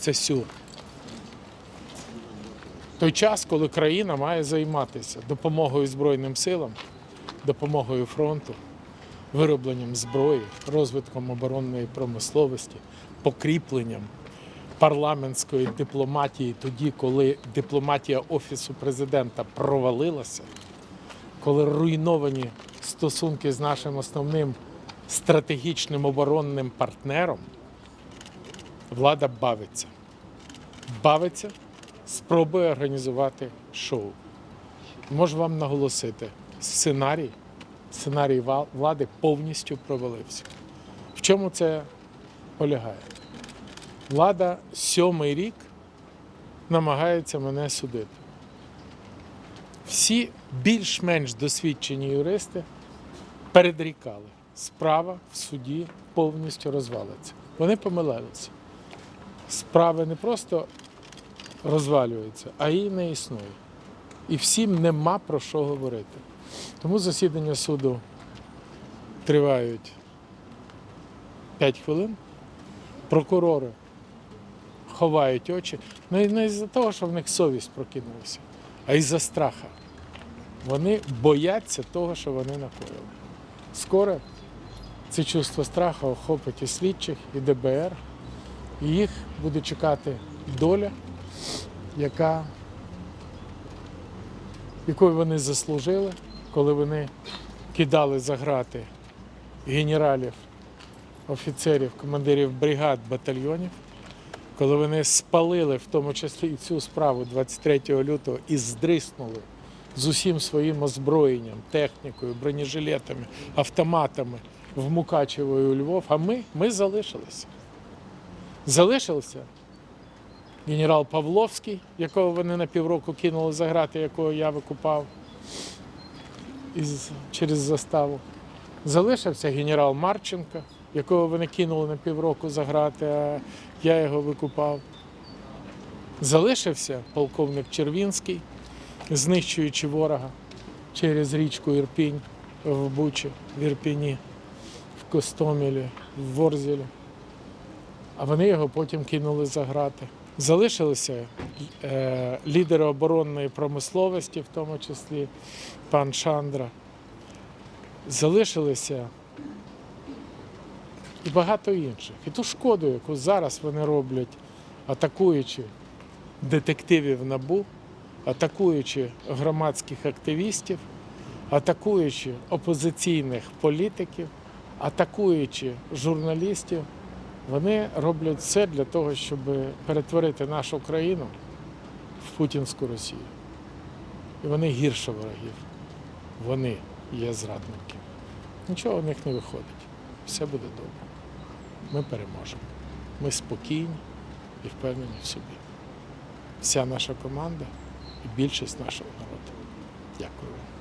Це сюр. Той час, коли країна має займатися допомогою Збройним силам, допомогою фронту, виробленням зброї, розвитком оборонної промисловості, покріпленням парламентської дипломатії тоді, коли дипломатія Офісу президента провалилася, коли руйновані стосунки з нашим основним стратегічним оборонним партнером, влада бавиться. Бавиться, спробує організувати шоу. Можу вам наголосити, сценарій, сценарій влади повністю провалився. В чому це полягає? Влада сьомий рік намагається мене судити. Всі більш-менш досвідчені юристи передрікали, справа в суді повністю розвалиться. Вони помилялися. Справи не просто розвалюються, а і не існує. І всім нема про що говорити. Тому засідання суду тривають 5 хвилин. Прокурори ховають очі. Ну і не із-за того, що в них совість прокинулася, а із-за страха. Вони бояться того, що вони накоїли. Скоро це чувство страху охопить і слідчих, і ДБР. І їх буде чекати доля, яка, якою вони заслужили, коли вони кидали за грати генералів, офіцерів, командирів бригад, батальйонів, коли вони спалили в тому числі і цю справу 23 лютого і здриснули з усім своїм озброєнням, технікою, бронежилетами, автоматами в Мукачево і у Львов, а ми, ми залишилися. Залишився генерал Павловський, якого вони на півроку кинули за грати, якого я викупав із, через заставу. Залишився генерал Марченко, якого вони кинули на півроку за грати, а я його викупав. Залишився полковник Червінський, знищуючи ворога через річку Ірпінь в Бучі, в Ірпіні, в Костомілі, в Ворзелі. А вони його потім кинули за грати. Залишилися е, лідери оборонної промисловості, в тому числі пан Шандра. Залишилися і багато інших. І ту шкоду, яку зараз вони роблять, атакуючи детективів НАБУ, атакуючи громадських активістів, атакуючи опозиційних політиків, атакуючи журналістів, вони роблять все для того, щоб перетворити нашу країну в путінську Росію. І вони гірше ворогів. Вони є зрадники. Нічого в них не виходить. Все буде добре. Ми переможемо. Ми спокійні і впевнені в собі. Вся наша команда і більшість нашого народу. Дякую вам.